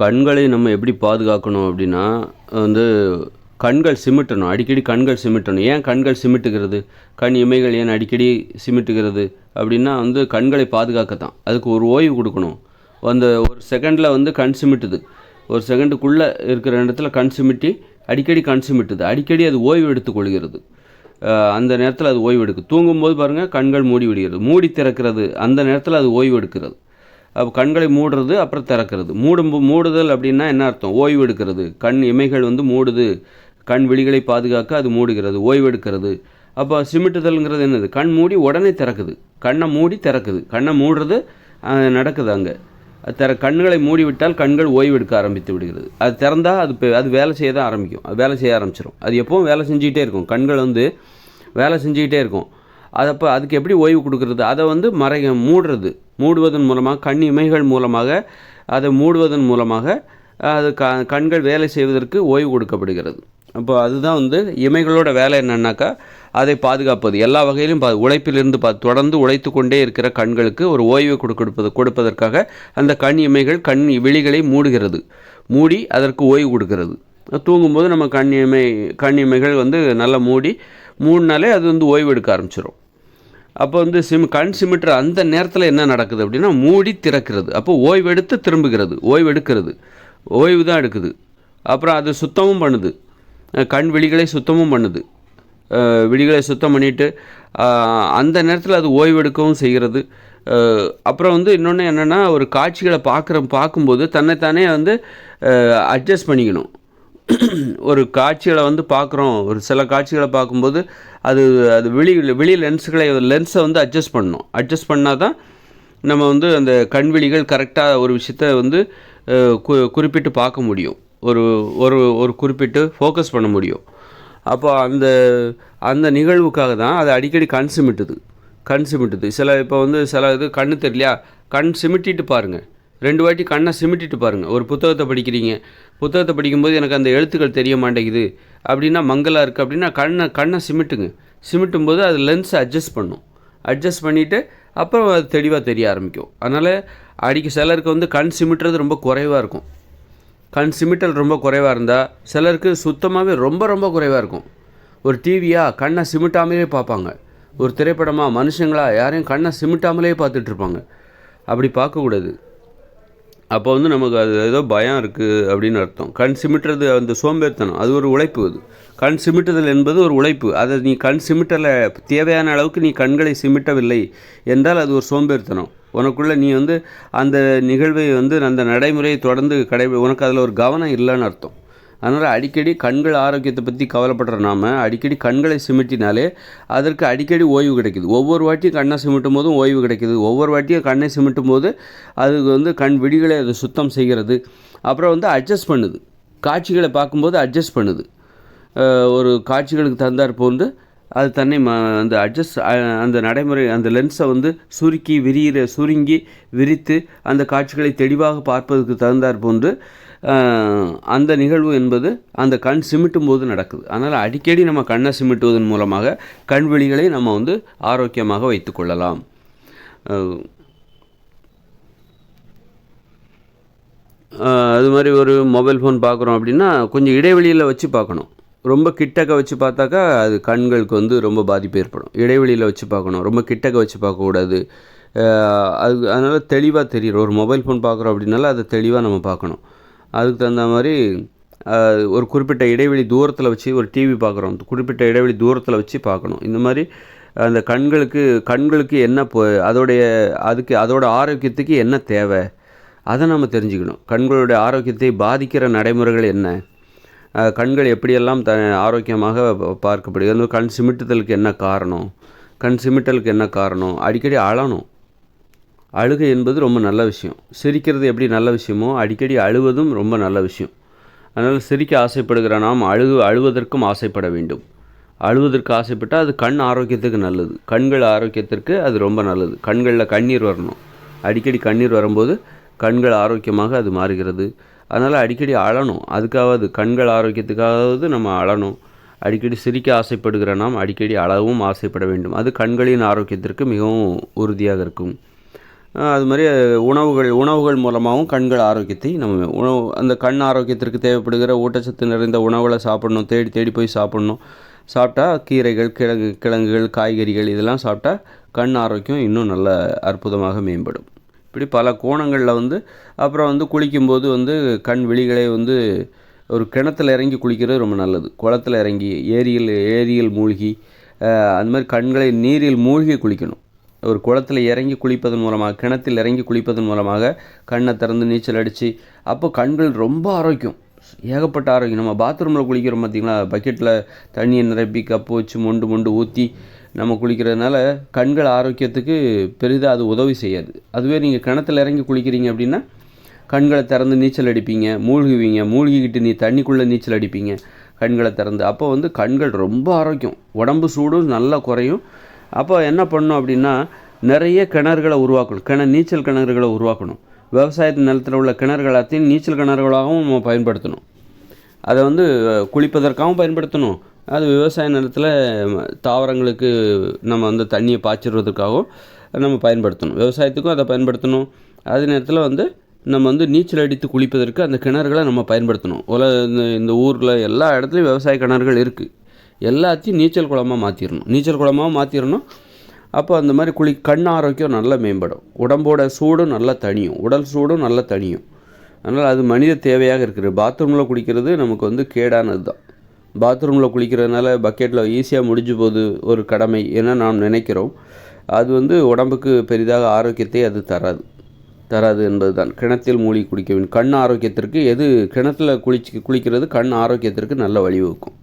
கண்களை நம்ம எப்படி பாதுகாக்கணும் அப்படின்னா வந்து கண்கள் சிமிட்டணும். அடிக்கடி கண்கள் சிமிட்டணும். ஏன் கண்கள் சிமிட்டுகிறது? கண் இமைகள் ஏன் அடிக்கடி சிமிட்டுகிறது? அப்படின்னா வந்து கண்களை பாதுகாக்கத்தான். அதுக்கு ஒரு ஓய்வு கொடுக்கணும். அந்த ஒரு செகண்டில் வந்து கண் சிமிட்டுது. ஒரு செகண்டுக்குள்ளே இருக்கிற இடத்துல கண் சிமிட்டி அடிக்கடி கண் சிமிட்டுது. அடிக்கடி அது ஓய்வு எடுத்துக்கொள்கிறது அந்த நேரத்தில் அது ஓய்வு எடுக்கு. தூங்கும்போது பாருங்கள் கண்கள் மூடி விடுகிறது. மூடி திறக்கிறது. அந்த நேரத்தில் அது ஓய்வு எடுக்கிறது. கண்களை மூடுறது அப்புறம் திறக்கிறது. மூடும் மூடுதல் அப்படின்னா என்ன அர்த்தம்? ஓய்வு எடுக்கிறது. கண் இமைகள் வந்து மூடுது. கண் விழிகளை பாதுகாக்க அது மூடுகிறது ஓய்வு எடுக்கிறது. அப்போ சிமிட்டுதல்ங்கிறது என்னது? கண் மூடி உடனே திறக்குது. கண்ணை மூடி திறக்குது. கண்ணை மூடுறது நடக்குது அங்கே. அது திற கண்களை மூடிவிட்டால் கண்கள் ஓய்வு எடுக்க ஆரம்பித்து விடுகிறது. அது திறந்தால் அது அது வேலை செய்ய தான் ஆரம்பிக்கும். அது வேலை செய்ய ஆரம்பிச்சிடும் அது எப்பவும் வேலை செஞ்சுக்கிட்டே இருக்கும். கண்கள் வந்து வேலை செஞ்சுக்கிட்டே இருக்கும். அதப்போ அப்போ அதுக்கு எப்படி ஓய்வு கொடுக்குறது? அதை வந்து மறை மூடுறது. மூடுவதன் மூலமாக கண் இமைகள் மூலமாக அதை மூடுவதன் மூலமாக அது க கண்கள் வேலை செய்வதற்கு ஓய்வு கொடுக்கப்படுகிறது. அப்போ அதுதான் வந்து இமைகளோட வேலை என்னன்னாக்கா அதை பாதுகாப்பது. எல்லா வகையிலும் பா உழைப்பிலிருந்து பா தொடர்ந்து உழைத்து கொண்டே இருக்கிற கண்களுக்கு ஒரு ஓய்வு கொடுப்பது கொடுப்பதற்காக அந்த கண் இமைகள் கண் விழிகளை மூடுகிறது. மூடி அதற்கு ஓய்வு கொடுக்கிறது. தூங்கும்போது நம்ம கண் இமை கண் இமைகள் வந்து நல்லா மூடி மூணுனாலே அது வந்து ஓய்வு எடுக்க ஆரம்பிச்சிடும் அப்போ வந்து சிம் கண் சிமிட்டுற அந்த நேரத்தில் என்ன நடக்குது அப்படின்னா மூடி திறக்கிறது. அப்போ ஓய்வெடுத்து திரும்புகிறது. ஓய்வெடுக்கிறது. ஓய்வு தான் எடுக்குது. அப்புறம் அது சுத்தமும் பண்ணுது. கண் விழிகளை சுத்தமும் பண்ணுது. விழிகளை சுத்தம் பண்ணிட்டு அந்த நேரத்தில் அது ஓய்வெடுக்கவும் செய்கிறது. அப்புறம் வந்து இன்னொன்று என்னென்னா ஒரு காட்சிகளை பார்க்குற பார்க்கும்போது தன்னைத்தானே வந்து அட்ஜஸ்ட் பண்ணிக்கணும். ஒரு காட்சிகளை வந்து பார்க்குறோம் ஒரு சில காட்சிகளை பார்க்கும்போது அது அது வெளி வெளி லென்ஸுகளை லென்ஸை வந்து அட்ஜஸ்ட் பண்ணணும் அட்ஜஸ்ட் பண்ணால் தான் நம்ம வந்து அந்த கண்விழிகள் கரெக்டாக ஒரு விஷயத்த வந்து கு குறிப்பிட்டு பார்க்க முடியும். ஒரு ஒரு ஒரு குறிப்பிட்டு ஃபோக்கஸ் பண்ண முடியும். அப்போ அந்த அந்த நிகழ்வுக்காக தான் அது அடிக்கடி கண் சிமிட்டுது. கண் சிமிட்டுது. சில இப்போ வந்து சில இது கண்ணு தெரியலையா? கண் சிமிட்டிட்டு பாருங்கள் ரெண்டு வாட்டி கண்ணை சிமிட்டிட்டு பாருங்கள் ஒரு புத்தகத்தை படிக்கிறீங்க. புத்தகத்தை படிக்கும்போது எனக்கு அந்த எழுத்துக்கள் தெரிய மாட்டேங்குது. அப்படின்னா மங்கலாக இருக்குது அப்படின்னா கண்ணை கண்ணை சிமிட்டுங்க. சிமிட்டும் போது அது லென்ஸை அட்ஜஸ்ட் பண்ணும். அட்ஜஸ்ட் பண்ணிவிட்டு அப்புறம் அது தெளிவாக தெரிய ஆரம்பிக்கும். அதனால் அடிக்க சிலருக்கு வந்து கண் சிமிட்டுறது ரொம்ப குறைவாக இருக்கும். கண் சிமிட்டல் ரொம்ப குறைவாக இருந்தால் சிலருக்கு சுத்தமாகவே ரொம்ப ரொம்ப குறைவாக இருக்கும். ஒரு டிவியாக கண்ணை சிமிட்டாமலே பார்ப்பாங்க. ஒரு திரைப்படமாக மனுஷங்களா யாரையும் கண்ணை சிமிட்டாமலே பார்த்துட்ருப்பாங்க அப்படி பார்க்கக்கூடாது. அப்போ வந்து நமக்கு அது ஏதோ பயம் இருக்குது அப்படின்னு அர்த்தம். கண் சிமிட்டுறது அந்த சோம்பேறித்தனம் அது ஒரு உழைப்பு அது கண் சிமிட்டுதல் என்பது ஒரு உழைப்பு. அதை நீ கண் சிமிட்டலை தேவையான அளவுக்கு நீ கண்களை சிமிட்டவில்லை என்றால் அது ஒரு சோம்பேறித்தனம். உனக்குள்ளே நீ வந்து அந்த நிகழ்வை வந்து அந்த நடைமுறையை தொடர்ந்து கடை உனக்கு அதில் ஒரு கவனம் இல்லைன்னு அர்த்தம். அதனால் அடிக்கடி கண்கள் ஆரோக்கியத்தை பற்றி கவலைப்படுற நாம அடிக்கடி கண்களை சிமிட்டினாலே அதற்கு அடிக்கடி ஓய்வு கிடைக்குது. ஒவ்வொரு வாட்டியும் கண்ணை சிமிட்டும் போதும் ஓய்வு கிடைக்குது. ஒவ்வொரு வாட்டியும் கண்ணை சிமிட்டும் போது அதுக்கு வந்து கண் விடிகளை அது சுத்தம் செய்கிறது. அப்புறம் வந்து அட்ஜஸ்ட் பண்ணுது. காட்சிகளை பார்க்கும்போது அட்ஜஸ்ட் பண்ணுது. ஒரு காட்சிகளுக்கு தந்தார் போன்று அது தன்னை ம அந்த அட்ஜஸ்ட் அந்த நடைமுறை அந்த லென்ஸை வந்து சுருக்கி விரிகிற சுருங்கி விரித்து அந்த காட்சிகளை தெளிவாக பார்ப்பதற்கு தகுந்தாற் போன்று அந்த நிகழ்வு என்பது அந்த கண் சிமிட்டும் போது நடக்குது. அதனால் அடிக்கடி நம்ம கண்ணை சிமிட்டுவதன் மூலமாக கண்விழிகளை நம்ம வந்து ஆரோக்கியமாக வைத்துக்கொள்ளலாம் அது மாதிரி ஒரு மொபைல் ஃபோன் பார்க்குறோம் அப்படின்னா கொஞ்சம் இடைவெளியில் வச்சு பார்க்கணும். ரொம்ப கிட்டக்க வச்சு பார்த்தாக்கா அது கண்களுக்கு வந்து ரொம்ப பாதிப்பு ஏற்படும். இடைவெளியில் வச்சு பார்க்கணும். ரொம்ப கிட்டக்க வச்சு பார்க்கக்கூடாது அது அதனால் தெளிவாக தெரியும் ஒரு மொபைல் ஃபோன் பார்க்குறோம் அப்படின்னால அதை தெளிவாக நம்ம பார்க்கணும். அதுக்கு தகுந்த மாதிரி ஒரு குறிப்பிட்ட இடைவெளி தூரத்தில் வச்சு ஒரு டிவி பார்க்குறோம் குறிப்பிட்ட இடைவெளி தூரத்தில் வச்சு பார்க்கணும் இந்த மாதிரி அந்த கண்களுக்கு கண்களுக்கு என்ன போ அதோடைய அதுக்கு அதோட ஆரோக்கியத்துக்கு என்ன தேவை? அதை நம்ம தெரிஞ்சுக்கணும். கண்களுடைய ஆரோக்கியத்தை பாதிக்கிற நடைமுறைகள் என்ன? கண்கள் எப்படியெல்லாம் த ஆரோக்கியமாக பார்க்கப்படுகிறது? அந்த கண் சிமிட்டுதலுக்கு என்ன காரணம்? கண் சிமிட்டலுக்கு என்ன காரணம்? அடிக்கடி அழணும். அழுகை என்பது ரொம்ப நல்ல விஷயம். சிரிக்கிறது எப்படி நல்ல விஷயமோ அடிக்கடி அழுவதும் ரொம்ப நல்ல விஷயம். அதனால் சிரிக்க ஆசைப்படுகிற நாம் அழு அழுவதற்கும் ஆசைப்பட வேண்டும். அழுவதற்கு ஆசைப்பட்டால் அது கண் ஆரோக்கியத்துக்கு நல்லது. கண்கள் ஆரோக்கியத்திற்கு அது ரொம்ப நல்லது. கண்களில் கண்ணீர் வரணும். அடிக்கடி கண்ணீர் வரும்போது கண்கள் ஆரோக்கியமாக அது மாறுகிறது. அதனால் அடிக்கடி அழணும். அதுக்காவது கண்கள் ஆரோக்கியத்துக்காவது நம்ம அழணும். அடிக்கடி சிரிக்க ஆசைப்படுகிற நாம் அடிக்கடி அழவும் ஆசைப்பட வேண்டும். அது கண்களின் ஆரோக்கியத்திற்கு மிகவும் உறுதியாக இருக்கும். அது மாதிரி உணவுகள் உணவுகள் மூலமாகவும் கண்கள் ஆரோக்கியத்தை நம்ம உணவு அந்த கண் ஆரோக்கியத்திற்கு தேவைப்படுகிற ஊட்டச்சத்து நிறைந்த உணவுகளை சாப்பிடணும் தேடி தேடி போய் சாப்பிடணும். சாப்பிட்டா கீரைகள் கிழங்கு கிழங்குகள் காய்கறிகள் இதெல்லாம் சாப்பிட்டா கண் ஆரோக்கியம் இன்னும் நல்ல அற்புதமாக மேம்படும். இப்படி பல கோணங்களில் வந்து அப்புறம் வந்து குளிக்கும்போது வந்து கண் விழிகளை வந்து ஒரு கிணத்துல இறங்கி குளிக்கிறது ரொம்ப நல்லது. குளத்துல இறங்கி ஏரியில் ஏரியில் மூழ்கி அந்த மாதிரி கண்களை நீரில் மூழ்கி குளிக்கணும். ஒரு குளத்துல இறங்கி குளிப்பதன் மூலமாக கிணத்தில் இறங்கி குளிப்பதன் மூலமாக கண்ணை திறந்து நீச்சல் அடித்து அப்போ கண்கள் ரொம்ப ஆரோக்கியம். ஏகப்பட்ட ஆரோக்கியம். நம்ம பாத்ரூமில் குளிக்கிறோம் பார்த்தீங்களா பக்கெட்டில் தண்ணியை நிரப்பி கப்பு வச்சு மொண்டு மொண்டு ஊற்றி நம்ம குளிக்கிறதுனால கண்கள் ஆரோக்கியத்துக்கு பெரிதாக அது உதவி செய்யாது. அதுவே நீங்கள் கிணத்துல இறங்கி குளிக்கிறீங்க அப்படின்னா கண்களை திறந்து நீச்சல் அடிப்பீங்க மூழ்குவீங்க மூழ்கிக்கிட்டு நீ தண்ணிக்குள்ளே நீச்சல் அடிப்பீங்க கண்களை திறந்து. அப்போ வந்து கண்கள் ரொம்ப ஆரோக்கியம். உடம்பு சூடும் நல்லா குறையும். அப்போ என்ன பண்ணணும் அப்படின்னா நிறைய கிணறுகளை உருவாக்கணும். கிண நீச்சல் கிணறுகளை உருவாக்கணும். விவசாயத்து நிலத்தில் உள்ள கிணறுகள் எல்லாத்தையும் நீச்சல் கிணறுகளாகவும் நம்ம பயன்படுத்தணும். அதை வந்து குளிப்பதற்காகவும் பயன்படுத்தணும். அது விவசாய நிலத்தில் தாவரங்களுக்கு நம்ம வந்து தண்ணியை பாய்ச்சிடுறதுக்காகவும் நம்ம பயன்படுத்தணும். விவசாயத்துக்கும் அதை பயன்படுத்தணும். அதே நேரத்தில் வந்து நம்ம வந்து நீச்சல் அடித்து குளிப்பதற்கு அந்த கிணறுகளை நம்ம பயன்படுத்தணும். உல இந்த இந்த ஊரில் எல்லா இடத்துலையும் விவசாய கிணறுகள் இருக்குது எல்லாத்தையும் நீச்சல் குளமாக மாற்றிடணும் நீச்சல் குளமாக மாற்றிடணும் அப்போ அந்த மாதிரி குளி கண் ஆரோக்கியம் நல்லா மேம்படும். உடம்போட சூடும் நல்லா தணியும். உடல் சூடும் நல்லா தணியும். அதனால் அது மனித தேவையாக இருக்குது. பாத்ரூமில் குளிக்கிறது நமக்கு வந்து கேடானது தான் பாத்ரூமில் குளிக்கிறதுனால பக்கெட்டில் ஈஸியாக முடிஞ்சு போகுது ஒரு கடமை என நாம் நினைக்கிறோம். அது வந்து உடம்புக்கு பெரிதாக ஆரோக்கியத்தை அது தராது. தராது என்பது தான் கிணத்தில் மூழ்கி குளிக்க வேண்டும். கண் ஆரோக்கியத்திற்கு எது கிணத்துல குளிச்சு குளிக்கிறது கண் ஆரோக்கியத்திற்கு நல்ல வழிவகுக்கும்